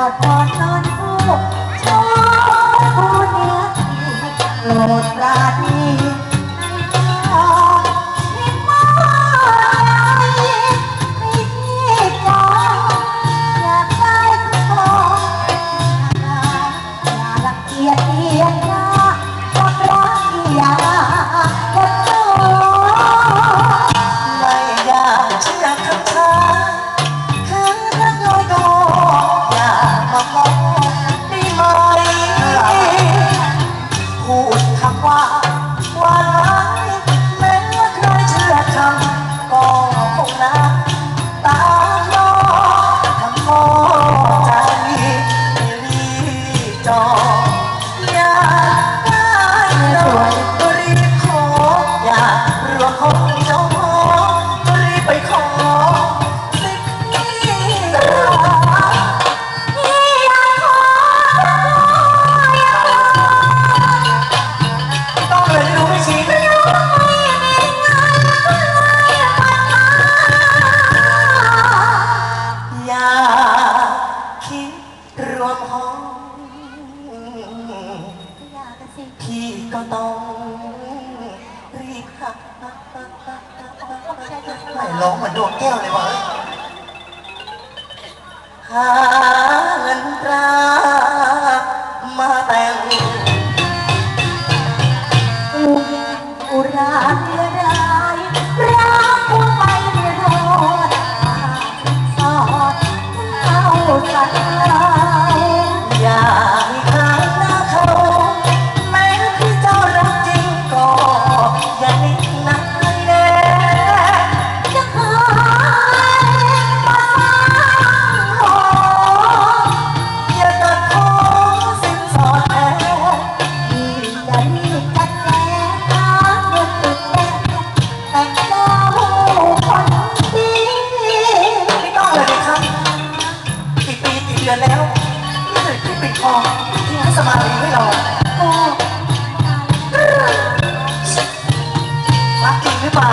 อดกอดนนคู่ชอบผู้เนื้อโปดราณีในาไไม่ไม่ออยากได้กคนอ ร้องเหมือนโดนแก้วเลยวะหาเงินตรา เดือนแล้วไม่เคยขึ้นไปคองที่พระสมารีไม่รอโอ้รักจริงหรือเปล่า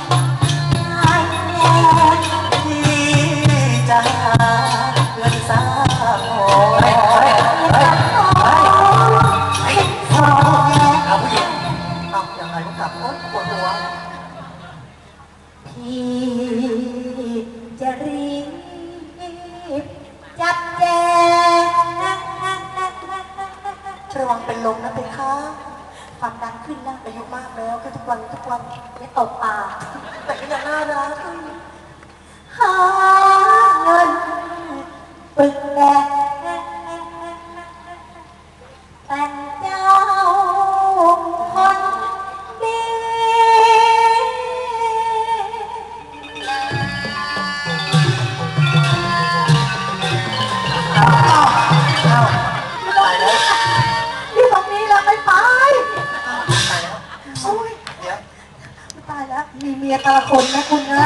ความดันขึ้นแล้วอายุมากแล้วก็ทุกวันทุกวันไม่ตกปากแต่ก็ยังน่ารักหาเงิน มีเมียตาละคนนะคุณนะ